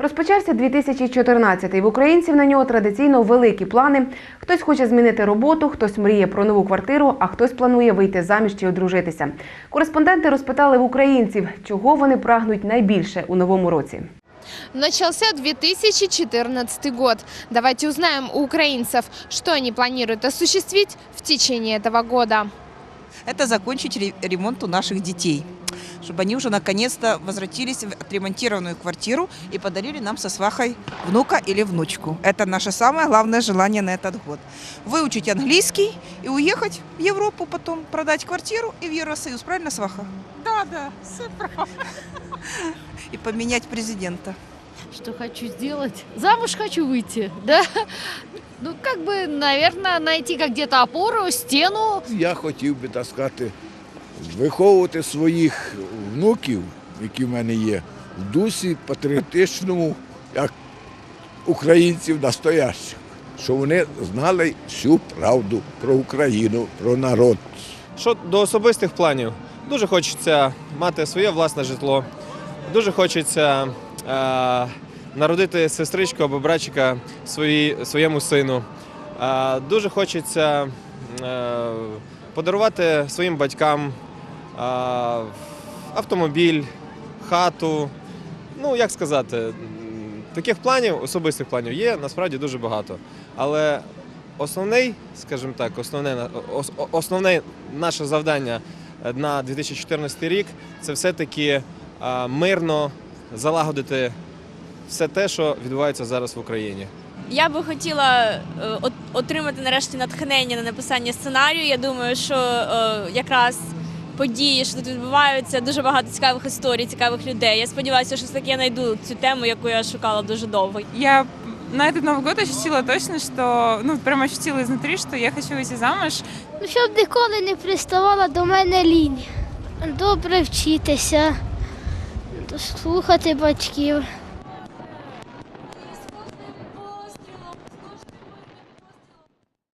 Розпочався 2014-й. В українців на нього традиційно великі плани. Хтось хоче змінити роботу, хтось мріє про нову квартиру, а хтось планує вийти заміж чи одружитися. Кореспонденти розпитали в українців, чого вони прагнуть найбільше у новому році. Начался 2014 год. Давайте узнаем у украинцев, что они планируют осуществить в течение этого года. это закончить ремонт у наших детей, чтобы они уже наконец-то возвратились в отремонтированную квартиру и подарили нам со свахой внука или внучку. Это наше самое главное желание на этот год. Выучить английский и уехать в Европу потом, продать квартиру и в Евросоюз. Правильно, сваха? Да, да, все И поменять президента. Что хочу сделать? Замуж хочу выйти, да? Ну, как бы, наверное, найти как где-то опору, стену. Я хотів би, так сказати, виховувати своїх внуків, які в мене є, в дусі патріотичному, як українців настоящих, щоб вони знали всю правду про Україну, про народ. Що до особистих планів, дуже хочеться мати своє власне житло. Дуже хочеться е, народити сестричку або братчика свої, своєму сину. Е, дуже хочеться е, подарувати своїм батькам автомобіль, хату. Ну, як сказати, таких планів, особистих планів є насправді дуже багато. Але основний, скажімо так, основне, основне наше завдання на 2014 рік це все-таки мирно залагодити все те, що відбувається зараз в Україні. Я би хотіла е, отримати нарешті натхнення на написання сценарію. Я думаю, що е, якраз події, що тут відбуваються, дуже багато цікавих історій, цікавих людей. Я сподіваюся, що все-таки я знайду цю тему, яку я шукала дуже довго. Я на этот Новый год ощутила точно, что, ну, прям ощутила изнутри, что я хочу выйти замуж. Ну, щоб ніколи не приставала до мене лінь. Добре вчитися, слухати батьків.